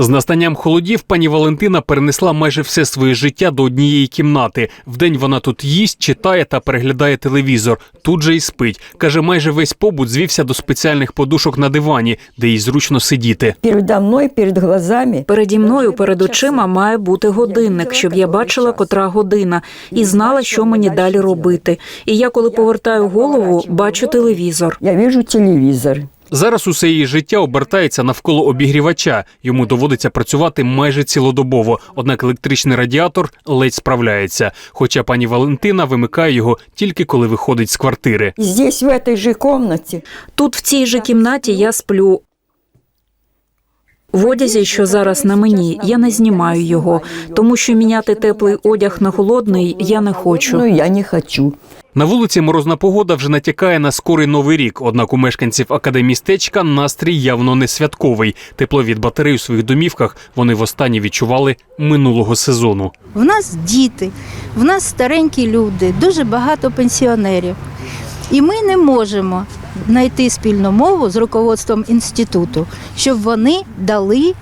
З настанням холодів пані Валентина перенесла майже все своє життя до однієї кімнати. Вдень вона тут їсть, читає та переглядає телевізор. Тут же й спить. Каже, майже весь побут звівся до спеціальних подушок на дивані, де їй зручно сидіти. Передо мной, перед глазами. Переді мною перед очима має бути годинник, щоб я бачила, котра година, і знала, що мені далі робити. І я, коли повертаю голову, бачу телевізор. Я вижу телевизор. Зараз усе її життя обертається навколо обігрівача. Йому доводиться працювати майже цілодобово. Однак електричний радіатор ледь справляється. Хоча пані Валентина вимикає його тільки коли виходить з квартири. Здесь, в этой же комнате, Тут, в цій же кімнаті, я сплю. В одязі, що зараз на мені, я не знімаю його, тому що міняти теплий одяг на холодний я не хочу. ну, я не хочу. На вулиці морозна погода вже натякає на скорий новий рік. Однак у мешканців академістечка настрій явно не святковий. Тепло від батарей у своїх домівках вони востаннє відчували минулого сезону. В нас діти, в нас старенькі люди, дуже багато пенсіонерів. І ми не можемо знайти спільну мову з руководством інституту, щоб вони дали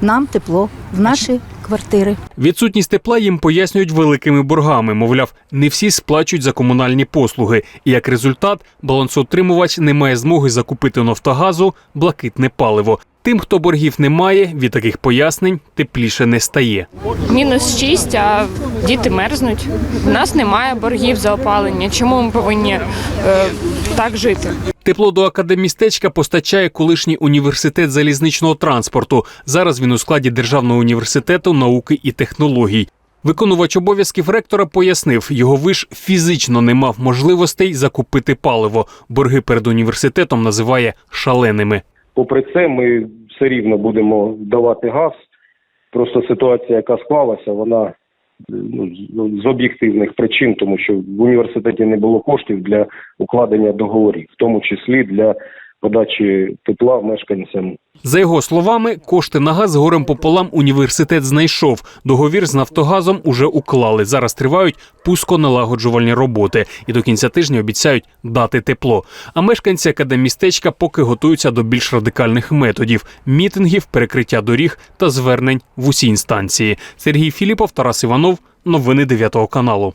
нам тепло в наші квартири. Відсутність тепла їм пояснюють великими боргами. Мовляв, не всі сплачують за комунальні послуги. І як результат, балансоутримувач не має змоги закупити Нафтогазу блакитне паливо. Тим, хто боргів не має, від таких пояснень тепліше не стає. Мінус 6, а діти мерзнуть. У нас немає боргів за опалення. Чому ми повинні е, так жити? Тепло до академістечка постачає колишній університет залізничного транспорту. Зараз він у складі Державного університету науки і технологій. Виконувач обов'язків ректора пояснив, його виш фізично не мав можливостей закупити паливо. Борги перед університетом називає шаленими. Попри це, ми все рівно будемо давати газ. Просто ситуація, яка склалася, вона ну, з- об'єктивних причин, тому що в університеті не було коштів для укладення договорів, в тому числі для подачі тепла мешканцям За його словами, кошти на газ горем пополам університет знайшов. Договір з Нафтогазом уже уклали. Зараз тривають пусконалагоджувальні роботи і до кінця тижня обіцяють дати тепло. А мешканці академістечка поки готуються до більш радикальних методів: мітингів, перекриття доріг та звернень в усі інстанції. Сергій Філіпов, Тарас Іванов. Новини 9 каналу.